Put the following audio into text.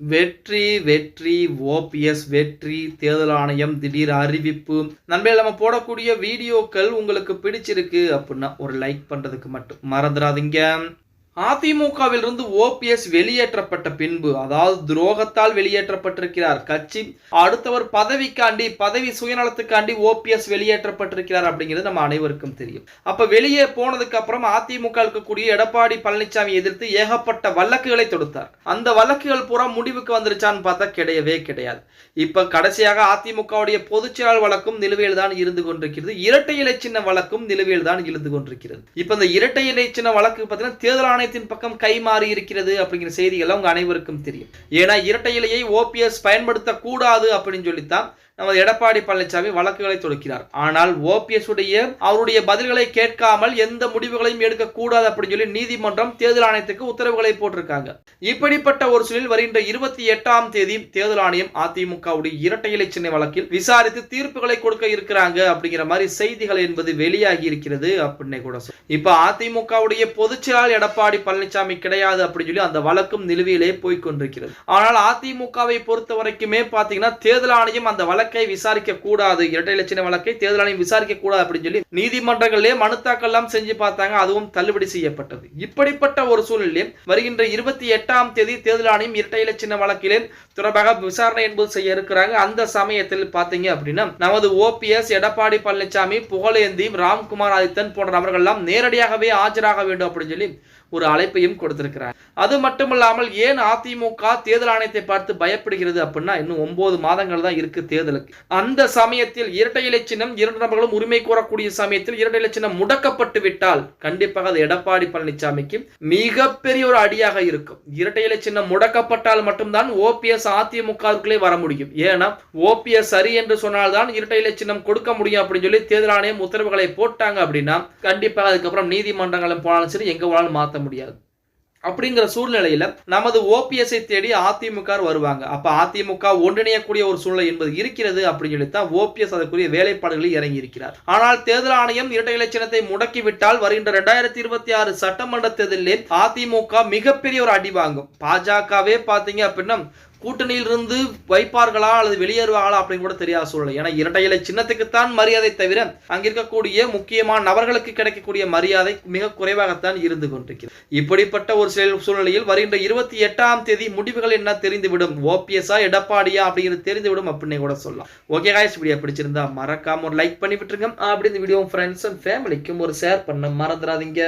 வெற்றி வெற்றி ஓபிஎஸ் வெற்றி தேர்தல் ஆணையம் திடீர் அறிவிப்பு. நண்பர்கள் நம்ம போடக்கூடிய வீடியோக்கள் உங்களுக்கு பிடிச்சிருக்கு அப்படின்னா ஒரு லைக் பண்ணுறதுக்கு மட்டும் மறந்துடாதீங்க. அதிமுகவிலிருந்து ஓபிஎஸ் வெளியேற்றப்பட்ட பின்பு அதாவது துரோகத்தால் வெளியேற்றப்பட்டிருக்கிறார் கட்சி அடுத்தவர் பதவிக்காண்டி பதவி சுயநலத்துக்காண்டி ஓபிஎஸ் வெளியேற்றப்பட்டிருக்கிறார் அப்படிங்கிறது நம்ம அனைவருக்கும் தெரியும். அப்ப வெளியே போனதுக்கு அப்புறம் அதிமுக இருக்கக்கூடிய எடப்பாடி பழனிசாமி எதிர்த்து ஏகப்பட்ட வழக்குகளை தொடுத்தார். அந்த வழக்குகள் பூரா முடிவுக்கு வந்துருச்சான்னு பார்த்தா கிடையவே கிடையாது. இப்ப கடைசியாக அதிமுகவுடைய பொதுச்செயலாளர் வழக்கும் நிலுவையில் தான் இருந்து கொண்டிருக்கிறது. இரட்டை இலை சின்ன வழக்கும் நிலுவையில் தான் இருந்து கொண்டிருக்கிறது. இப்ப இந்த இரட்டை இலை சின்ன வழக்கு பார்த்தீங்கன்னா தேர்தல் ஆணையத்தின் பக்கம் கை மாறி இருக்கிறது அப்படிங்கிற செய்திகள் உங்க அனைவருக்கும் தெரியும். ஏன்னா இரட்டை இலையை ஓபிஎஸ் பயன்படுத்தக்கூடாது அப்படின்னு சொல்லித்தான் நமது எடப்பாடி பழனிசாமி வழக்குகளை தொடுக்கிறார். ஆனால் ஓபிஎஸ் உடைய அவருடைய பதில்களை கேட்காமல் எந்த முடிவுகளையும் எடுக்கக்கூடாது அப்படின்னு சொல்லி நீதிமன்றம் தேர்தல் ஆணையத்துக்கு உத்தரவுகளை போட்டிருக்காங்க. இப்படிப்பட்ட ஒரு சூழலில் வருகின்ற இருபத்தி எட்டாம் தேதி தேர்தல் ஆணையம் அதிமுகவுடைய இரட்டை இலை சின்ன வழக்கில் விசாரித்து தீர்ப்புகளை கொடுக்க இருக்கிறாங்க அப்படிங்கிற மாதிரி செய்திகள் என்பது வெளியாகி இருக்கிறது அப்படின்னு கூட இப்ப அதிமுகவுடைய பொதுச் எடப்பாடி பழனிசாமி கிடையாது அப்படின்னு சொல்லி அந்த வழக்கும் நிலுவையிலே போய்கொண்டிருக்கிறது ஆனால் அதிமுகவை பொறுத்த வரைக்குமே பாத்தீங்கன்னா தேர்தல் ஆணையம் அந்த வழக்கு விசாரிக்க கூடாது. இரட்டை இலச்சின வழக்கை தேர்தல் ஆணையம் விசாரிக்க கூடாது அப்படின்னு சொல்லி நீதிமன்றங்களிலே மனு தாக்கல்லாம் செஞ்சு பார்த்தாங்க. அதுவும் தள்ளுபடி செய்யப்பட்டது. இப்படிப்பட்ட ஒரு சூழ்நிலையில் வருகின்ற இருபத்தி எட்டாம் தேதி தேர்தல் ஆணையம் இரட்டை இலச்சின வழக்கிலே தொடர்பாக விசாரணை என்பது செய்ய இருக்கிறாங்க. அந்த சமயத்தில் பாத்தீங்க அப்படின்னா நமது ஓபிஎஸ் எடப்பாடி பழனிசாமி புகழேந்தி ராம்குமார் ஆதித்தன் போன்ற நபர்கள்லாம் நேரடியாகவே ஆஜராக வேண்டும் அப்படின்னு சொல்லி ஒரு அழைப்பையும் கொடுத்திருக்கிறார் அது மட்டுமல்லாமல் ஏன் அதிமுக தேர்தல் ஆணையத்தை பார்த்து பயப்படுகிறது அப்படின்னா இன்னும் ஒன்பது மாதங்கள் தான் இருக்கு தேர்தல். தேர்தலுக்கு அந்த சமயத்தில் இரட்டை இலை சின்னம் இரண்டு நபர்களும் உரிமை கோரக்கூடிய சமயத்தில் இரட்டை இலை சின்னம் முடக்கப்பட்டு விட்டால் கண்டிப்பாக அது எடப்பாடி பழனிசாமிக்கு மிகப்பெரிய ஒரு அடியாக இருக்கும். இரட்டை இலை சின்னம் முடக்கப்பட்டால் மட்டும்தான் ஓபிஎஸ் அதிமுகவுக்குள்ளே வர முடியும். ஏன்னா ஓபிஎஸ் சரி என்று சொன்னால்தான் இரட்டை இலை சின்னம் கொடுக்க முடியும் அப்படின்னு சொல்லி தேர்தல் ஆணையம் உத்தரவுகளை போட்டாங்க அப்படின்னா கண்டிப்பாக அதுக்கப்புறம் நீதிமன்றங்களும் போனாலும் சரி எங்க போனாலும் மாற்ற முடியாது. அப்படிங்கிற சூழ்நிலையில நமது ஓபிஎஸ்ஐ தேடி அதிமுக வருவாங்க. அப்ப அதிமுக ஒன்றிணையக்கூடிய ஒரு சூழ்நிலை என்பது இருக்கிறது அப்படின்னு சொல்லித்தான் ஓபிஎஸ் அதற்குரிய வேலைப்பாடுகளில் இறங்கி இருக்கிறார். ஆனால் தேர்தல் ஆணையம் இரட்டை இலட்சணத்தை முடக்கிவிட்டால் வருகின்ற இரண்டாயிரத்தி இருபத்தி ஆறு சட்டமன்ற தேர்தலில் அதிமுக மிகப்பெரிய ஒரு அடி வாங்கும். பாஜகவே பாத்தீங்க அப்படின்னா கூட்டணியில் இருந்து வைப்பார்களா அல்லது வெளியேறுவார்களா அப்படின்னு கூட தெரியாத சூழ்நிலை. ஏன்னா இரட்டை இலை சின்னத்துக்குத்தான் மரியாதை தவிர அங்க இருக்கக்கூடிய முக்கியமான நபர்களுக்கு கிடைக்கக்கூடிய மரியாதை மிக குறைவாகத்தான் இருந்து கொண்டிருக்கிறது. இப்படிப்பட்ட ஒரு சில சூழ்நிலையில் வருகின்ற இருபத்தி எட்டாம் தேதி முடிவுகள் என்ன தெரிந்துவிடும்? ஓபிஎஸ்ஆ எடப்பாடியா அப்படிங்கிறது தெரிந்துவிடும் அப்படின்னு கூட சொல்லலாம். ஓகே காய்ஸ் வீடியோ பிடிச்சிருந்தா மறக்காம ஒரு லைக் பண்ணி விட்டுருங்க அப்படி இந்த வீடியோ ஃப்ரெண்ட்ஸ் அண்ட் ஃபேமிலிக்கும் ஒரு ஷேர் பண்ண மறந்துடாதீங்க.